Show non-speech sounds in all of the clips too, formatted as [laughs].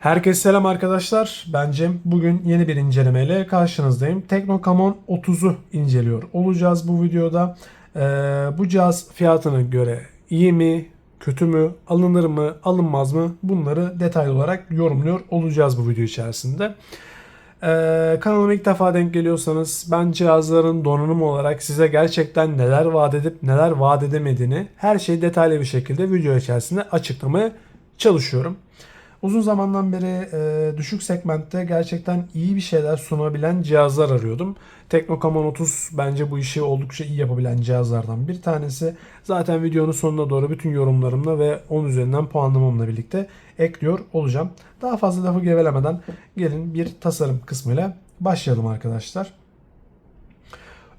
Herkese selam arkadaşlar. Ben Cem. Bugün yeni bir incelemeyle karşınızdayım. Teknokamon 30'u inceliyor olacağız bu videoda. Ee, bu cihaz fiyatına göre iyi mi, kötü mü, alınır mı, alınmaz mı bunları detaylı olarak yorumluyor olacağız bu video içerisinde. Ee, kanalıma ilk defa denk geliyorsanız ben cihazların donanım olarak size gerçekten neler vaat edip neler vaat edemediğini her şeyi detaylı bir şekilde video içerisinde açıklamaya çalışıyorum. Uzun zamandan beri e, düşük segmentte gerçekten iyi bir şeyler sunabilen cihazlar arıyordum. Teknokamon 30 bence bu işi oldukça iyi yapabilen cihazlardan bir tanesi. Zaten videonun sonuna doğru bütün yorumlarımla ve 10 üzerinden puanlamamla birlikte ekliyor olacağım. Daha fazla lafı gevelemeden gelin bir tasarım kısmıyla başlayalım arkadaşlar.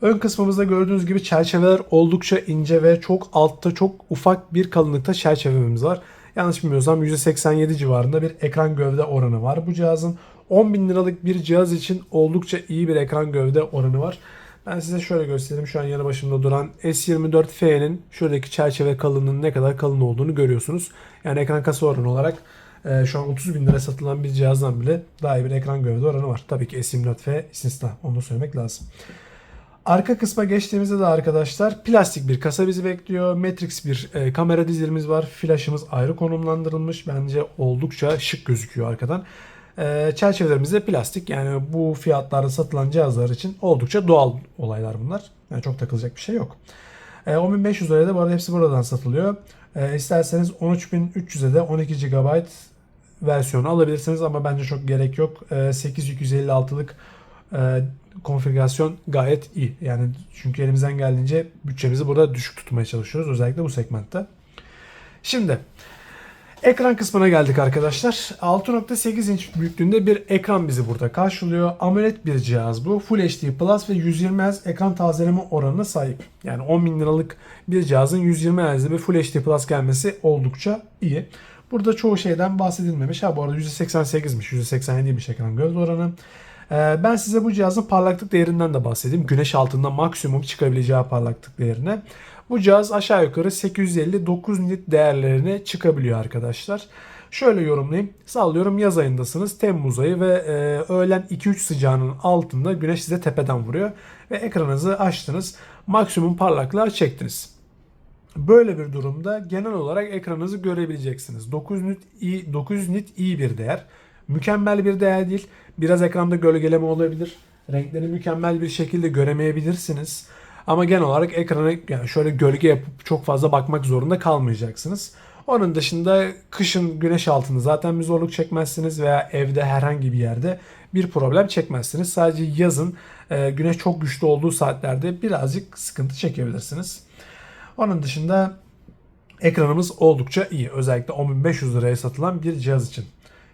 Ön kısmımızda gördüğünüz gibi çerçeveler oldukça ince ve çok altta çok ufak bir kalınlıkta çerçevemiz var. Yanlış bilmiyorsam %87 civarında bir ekran gövde oranı var. Bu cihazın 10 bin liralık bir cihaz için oldukça iyi bir ekran gövde oranı var. Ben size şöyle göstereyim. Şu an yanı başımda duran S24F'nin şuradaki çerçeve kalınlığının ne kadar kalın olduğunu görüyorsunuz. Yani ekran kasa oranı olarak e, şu an 30 bin lira satılan bir cihazdan bile daha iyi bir ekran gövde oranı var. Tabii ki S24F istisna. Onu söylemek lazım. Arka kısma geçtiğimizde de arkadaşlar plastik bir kasa bizi bekliyor. Matrix bir e, kamera dizilimiz var. Flaşımız ayrı konumlandırılmış. Bence oldukça şık gözüküyor arkadan. E, çerçevelerimiz de plastik. Yani bu fiyatlarda satılan cihazlar için oldukça doğal olaylar bunlar. Yani çok takılacak bir şey yok. E, 10.500 liraya da bu arada hepsi buradan satılıyor. E, isterseniz 13.300'e de 12 GB versiyonu alabilirsiniz ama bence çok gerek yok. E, 8256'lık e, konfigürasyon gayet iyi. Yani çünkü elimizden geldiğince bütçemizi burada düşük tutmaya çalışıyoruz. Özellikle bu segmentte. Şimdi ekran kısmına geldik arkadaşlar. 6.8 inç büyüklüğünde bir ekran bizi burada karşılıyor. AMOLED bir cihaz bu. Full HD Plus ve 120 Hz ekran tazeleme oranına sahip. Yani 10 bin liralık bir cihazın 120 Hz'de bir Full HD Plus gelmesi oldukça iyi. Burada çoğu şeyden bahsedilmemiş. Ha bu arada %88'miş, %87'ymiş ekran gövde oranı. Ee, ben size bu cihazın parlaklık değerinden de bahsedeyim. Güneş altında maksimum çıkabileceği parlaklık değerine. Bu cihaz aşağı yukarı 850-9 nit değerlerine çıkabiliyor arkadaşlar. Şöyle yorumlayayım. Sallıyorum yaz ayındasınız. Temmuz ayı ve e, öğlen 2-3 sıcağının altında güneş size tepeden vuruyor. Ve ekranınızı açtınız. Maksimum parlaklığa çektiniz. Böyle bir durumda genel olarak ekranınızı görebileceksiniz. 900 nit iyi, 900 nit iyi bir değer. Mükemmel bir değer değil. Biraz ekranda gölgeleme olabilir. Renkleri mükemmel bir şekilde göremeyebilirsiniz. Ama genel olarak ekrana yani şöyle gölge yapıp çok fazla bakmak zorunda kalmayacaksınız. Onun dışında kışın güneş altında zaten bir zorluk çekmezsiniz veya evde herhangi bir yerde bir problem çekmezsiniz. Sadece yazın e, güneş çok güçlü olduğu saatlerde birazcık sıkıntı çekebilirsiniz. Onun dışında ekranımız oldukça iyi. Özellikle 10.500 liraya satılan bir cihaz için.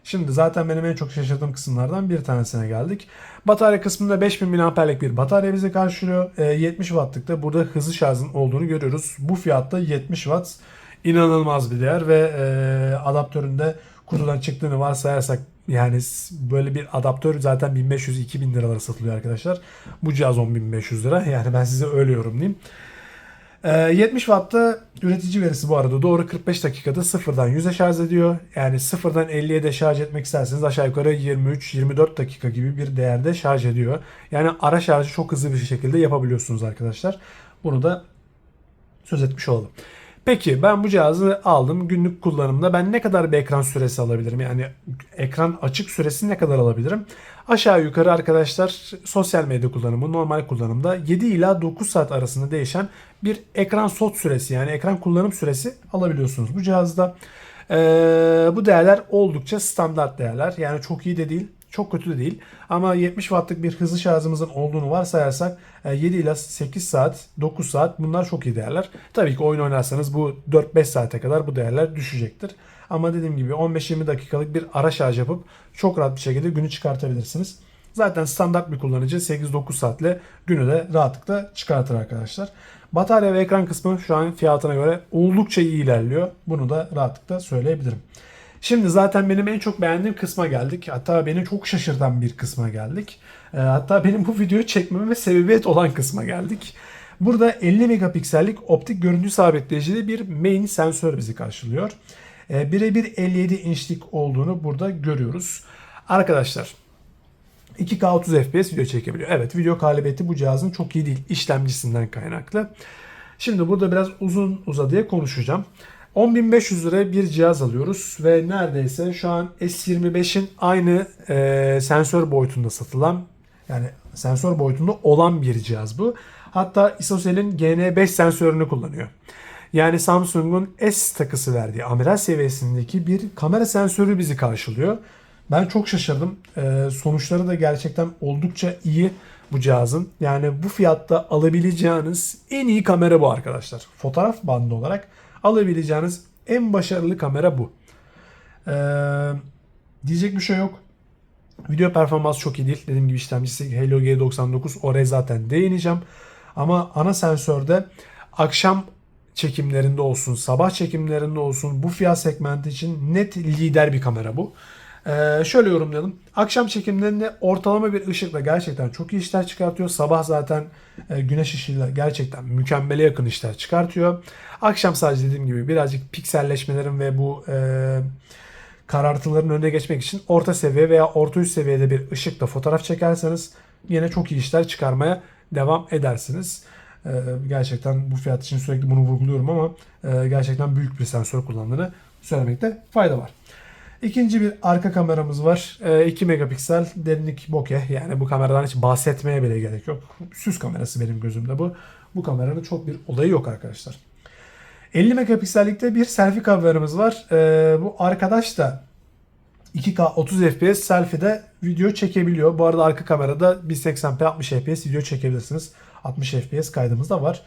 Şimdi zaten benim en çok şaşırdığım kısımlardan bir tanesine geldik. Batarya kısmında 5000 mAh'lik bir batarya bizi karşılıyor. E, 70 Watt'lık da burada hızlı şarjın olduğunu görüyoruz. Bu fiyatta 70 Watt inanılmaz bir değer ve e, adaptöründe kutudan çıktığını varsayarsak yani böyle bir adaptör zaten 1500-2000 liralara satılıyor arkadaşlar. Bu cihaz 10.500 lira. [laughs] Yani ben size öyle yorumlayayım. 70 ee, Watt'ta üretici verisi bu arada doğru 45 dakikada sıfırdan 100'e şarj ediyor. Yani sıfırdan 50'ye de şarj etmek isterseniz aşağı yukarı 23-24 dakika gibi bir değerde şarj ediyor. Yani ara şarjı çok hızlı bir şekilde yapabiliyorsunuz arkadaşlar. Bunu da söz etmiş olalım. Peki ben bu cihazı aldım günlük kullanımda ben ne kadar bir ekran süresi alabilirim? Yani ekran açık süresi ne kadar alabilirim? Aşağı yukarı arkadaşlar sosyal medya kullanımı normal kullanımda 7 ila 9 saat arasında değişen bir ekran sot süresi yani ekran kullanım süresi alabiliyorsunuz bu cihazda. Ee, bu değerler oldukça standart değerler yani çok iyi de değil çok kötü de değil. Ama 70 wattlık bir hızlı şarjımızın olduğunu varsayarsak 7 ile 8 saat, 9 saat bunlar çok iyi değerler. Tabii ki oyun oynarsanız bu 4-5 saate kadar bu değerler düşecektir. Ama dediğim gibi 15-20 dakikalık bir ara şarj yapıp çok rahat bir şekilde günü çıkartabilirsiniz. Zaten standart bir kullanıcı 8-9 saatle günü de rahatlıkla çıkartır arkadaşlar. Batarya ve ekran kısmı şu an fiyatına göre oldukça iyi ilerliyor. Bunu da rahatlıkla söyleyebilirim. Şimdi zaten benim en çok beğendiğim kısma geldik. Hatta beni çok şaşırtan bir kısma geldik. Ee, hatta benim bu videoyu çekmeme sebebiyet olan kısma geldik. Burada 50 megapiksellik optik görüntü sabitleyicili bir main sensör bizi karşılıyor. e, birebir 57 inçlik olduğunu burada görüyoruz. Arkadaşlar 2K 30 FPS video çekebiliyor. Evet video kabiliyeti bu cihazın çok iyi değil. işlemcisinden kaynaklı. Şimdi burada biraz uzun uzadıya konuşacağım. 10.500 liraya bir cihaz alıyoruz ve neredeyse şu an S25'in aynı e, sensör boyutunda satılan yani sensör boyutunda olan bir cihaz bu. Hatta Isocel'in GN5 sensörünü kullanıyor. Yani Samsung'un S takısı verdiği amiral seviyesindeki bir kamera sensörü bizi karşılıyor. Ben çok şaşırdım. Ee, sonuçları da gerçekten oldukça iyi bu cihazın. Yani bu fiyatta alabileceğiniz en iyi kamera bu arkadaşlar. Fotoğraf bandı olarak alabileceğiniz en başarılı kamera bu. Ee, diyecek bir şey yok. Video performansı çok iyi değil. Dediğim gibi işlemcisi Helio G99 oraya zaten değineceğim. Ama ana sensörde akşam çekimlerinde olsun, sabah çekimlerinde olsun bu fiyat segmenti için net lider bir kamera bu. Ee, şöyle yorumlayalım. Akşam çekimlerinde ortalama bir ışıkla gerçekten çok iyi işler çıkartıyor. Sabah zaten e, güneş ışığıyla gerçekten mükemmele yakın işler çıkartıyor. Akşam sadece dediğim gibi birazcık pikselleşmelerin ve bu e, karartıların önüne geçmek için orta seviye veya orta üst seviyede bir ışıkla fotoğraf çekerseniz yine çok iyi işler çıkarmaya devam edersiniz. Ee, gerçekten bu fiyat için sürekli bunu vurguluyorum ama e, gerçekten büyük bir sensör kullandığını söylemekte fayda var. İkinci bir arka kameramız var. E, 2 megapiksel derinlik bokeh. Yani bu kameradan hiç bahsetmeye bile gerek yok. Süs kamerası benim gözümde bu. Bu kameranın çok bir olayı yok arkadaşlar. 50 megapiksellikte bir selfie kameramız var. E, bu arkadaş da 2K 30 FPS selfie'de video çekebiliyor. Bu arada arka kamerada 1080p 60 FPS video çekebilirsiniz. 60 FPS kaydımız da var.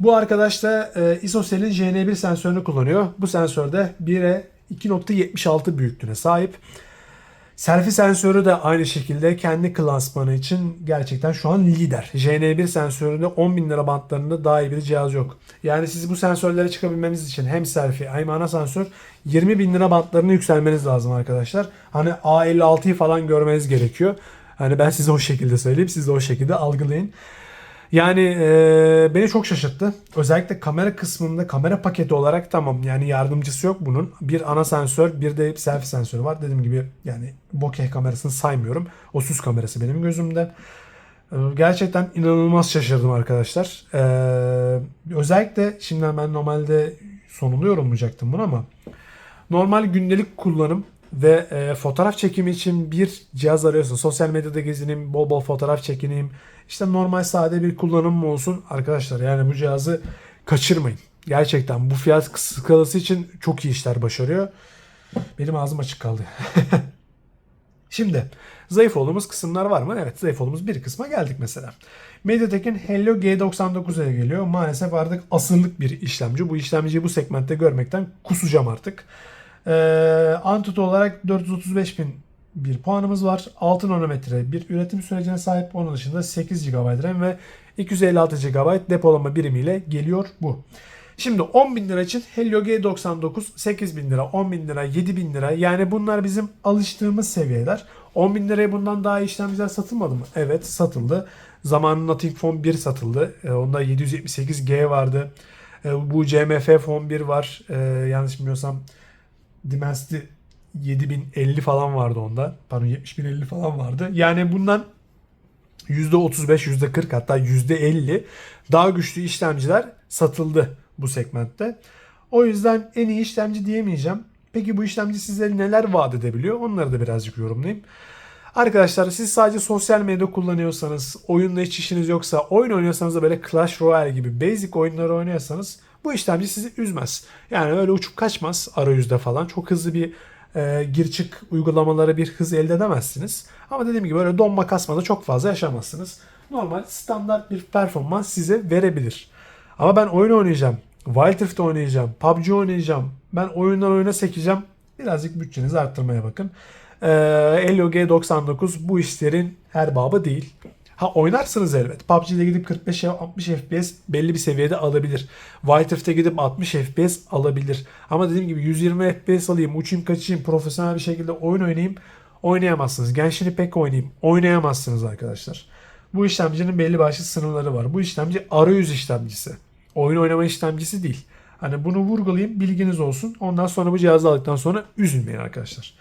Bu arkadaş da e, ISOCELL'in JN1 sensörünü kullanıyor. Bu sensörde 1'e 2.76 büyüklüğüne sahip. Selfie sensörü de aynı şekilde kendi klasmanı için gerçekten şu an lider. JN1 sensöründe 10.000 lira bantlarında daha iyi bir cihaz yok. Yani siz bu sensörlere çıkabilmeniz için hem selfie hem ana sensör 20 bin lira bantlarını yükselmeniz lazım arkadaşlar. Hani A56'yı falan görmeniz gerekiyor. Hani ben size o şekilde söyleyeyim. Siz de o şekilde algılayın. Yani e, beni çok şaşırttı. Özellikle kamera kısmında kamera paketi olarak tamam yani yardımcısı yok bunun. Bir ana sensör bir de selfie sensörü var. Dediğim gibi yani bokeh kamerasını saymıyorum. O süs kamerası benim gözümde. E, gerçekten inanılmaz şaşırdım arkadaşlar. E, özellikle şimdi ben normalde sonunu yorumlayacaktım bunu ama normal gündelik kullanım ve e, fotoğraf çekimi için bir cihaz arıyorsun. Sosyal medyada gezineyim, bol bol fotoğraf çekineyim. İşte normal sade bir kullanım olsun. Arkadaşlar yani bu cihazı kaçırmayın. Gerçekten bu fiyat skalası için çok iyi işler başarıyor. Benim ağzım açık kaldı. [laughs] Şimdi zayıf olduğumuz kısımlar var mı? Evet zayıf olduğumuz bir kısma geldik mesela. Mediatek'in Helio G99'a geliyor. Maalesef artık asırlık bir işlemci. Bu işlemciyi bu segmentte görmekten kusacağım artık. Ee, Antutu olarak 435 bin bir puanımız var. 6 nanometre bir üretim sürecine sahip. Onun dışında 8 GB RAM ve 256 GB depolama birimiyle geliyor bu. Şimdi 10 bin lira için Helio G99 8 bin lira, 10 bin lira, 7 bin lira. Yani bunlar bizim alıştığımız seviyeler. 10 bin liraya bundan daha iyi işlemciler satılmadı mı? Evet satıldı. Zamanında Nothing Phone 1 satıldı. Ee, onda 778G vardı. Ee, bu CMF Phone 1 var. Yanlış bilmiyorsam Dimensity 7050 falan vardı onda. Pardon 70050 falan vardı. Yani bundan %35, %40 hatta %50 daha güçlü işlemciler satıldı bu segmentte. O yüzden en iyi işlemci diyemeyeceğim. Peki bu işlemci size neler vaat edebiliyor? Onları da birazcık yorumlayayım. Arkadaşlar siz sadece sosyal medya kullanıyorsanız, oyunla hiç işiniz yoksa, oyun oynuyorsanız da böyle Clash Royale gibi basic oyunları oynuyorsanız bu işlemci sizi üzmez. Yani öyle uçup kaçmaz arayüzde falan. Çok hızlı bir e, gir çık uygulamalara bir hız elde edemezsiniz. Ama dediğim gibi böyle donma kasmada çok fazla yaşamazsınız. Normal standart bir performans size verebilir. Ama ben oyun oynayacağım. Wild Rift oynayacağım. PUBG oynayacağım. Ben oyundan oyuna sekeceğim. Birazcık bütçenizi arttırmaya bakın. Ee, Helio G99 bu işlerin her babı değil. Ha oynarsınız elbet. PUBG'de gidip 45-60 FPS belli bir seviyede alabilir. Rift'e gidip 60 FPS alabilir. Ama dediğim gibi 120 FPS alayım, uçayım kaçayım, profesyonel bir şekilde oyun oynayayım. Oynayamazsınız. Genshin Impact oynayayım. Oynayamazsınız arkadaşlar. Bu işlemcinin belli başlı sınırları var. Bu işlemci arayüz işlemcisi. Oyun oynama işlemcisi değil. Hani bunu vurgulayayım bilginiz olsun. Ondan sonra bu cihazı aldıktan sonra üzülmeyin arkadaşlar.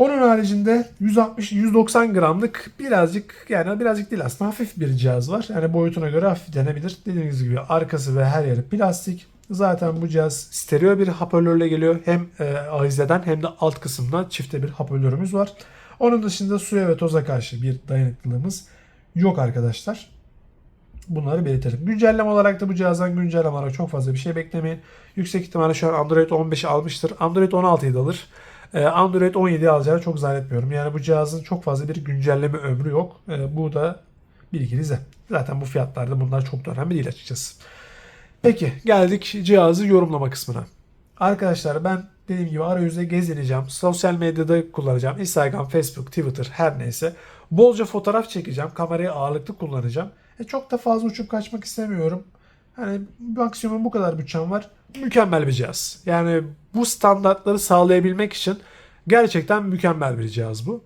Onun haricinde 160-190 gramlık birazcık yani birazcık değil aslında hafif bir cihaz var. Yani boyutuna göre hafif denebilir. Dediğiniz gibi arkası ve her yeri plastik. Zaten bu cihaz stereo bir hoparlörle geliyor. Hem e, ahizeden hem de alt kısımdan çifte bir hoparlörümüz var. Onun dışında suya ve toza karşı bir dayanıklılığımız yok arkadaşlar. Bunları belirtelim. Güncelleme olarak da bu cihazdan güncelleme olarak çok fazla bir şey beklemeyin. Yüksek ihtimalle şu an Android 15'i almıştır. Android 16'yı da alır. Ee, Android 17'yi alacağını çok zannetmiyorum. Yani bu cihazın çok fazla bir güncelleme ömrü yok. Ee, Bu da bilginize. Zaten bu fiyatlarda bunlar çok da önemli değil açıkçası. Peki geldik cihazı yorumlama kısmına. Arkadaşlar ben dediğim gibi arayüzde gezineceğim. Sosyal medyada kullanacağım. Instagram, Facebook, Twitter her neyse. Bolca fotoğraf çekeceğim. Kamerayı ağırlıklı kullanacağım. E çok da fazla uçup kaçmak istemiyorum. Hani maksimum bu kadar bütçem var. Mükemmel bir cihaz. Yani bu standartları sağlayabilmek için gerçekten mükemmel bir cihaz bu.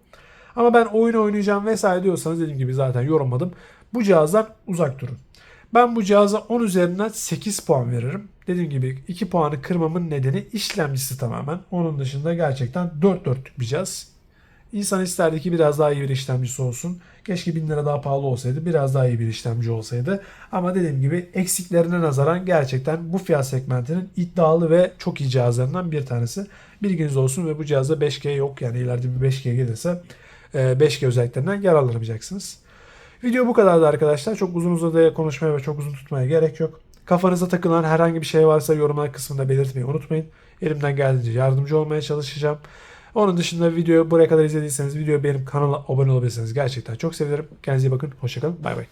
Ama ben oyun oynayacağım vesaire diyorsanız dediğim gibi zaten yorumladım. Bu cihazdan uzak durun. Ben bu cihaza 10 üzerinden 8 puan veririm. Dediğim gibi 2 puanı kırmamın nedeni işlemcisi tamamen. Onun dışında gerçekten 4 dörtlük bir cihaz. İnsan isterdi ki biraz daha iyi bir işlemcisi olsun. Keşke 1000 lira daha pahalı olsaydı. Biraz daha iyi bir işlemci olsaydı. Ama dediğim gibi eksiklerine nazaran gerçekten bu fiyat segmentinin iddialı ve çok iyi cihazlarından bir tanesi. Bilginiz olsun ve bu cihazda 5G yok. Yani ileride bir 5G gelirse e, 5G özelliklerinden yararlanabileceksiniz. Video bu kadardı arkadaşlar. Çok uzun uzadıya konuşmaya ve çok uzun tutmaya gerek yok. Kafanıza takılan herhangi bir şey varsa yorumlar kısmında belirtmeyi unutmayın. Elimden geldiğince yardımcı olmaya çalışacağım. Onun dışında videoyu buraya kadar izlediyseniz videoyu beğenip kanala abone olabilirsiniz. Gerçekten çok sevinirim. Kendinize iyi bakın. Hoşçakalın. Bay bay.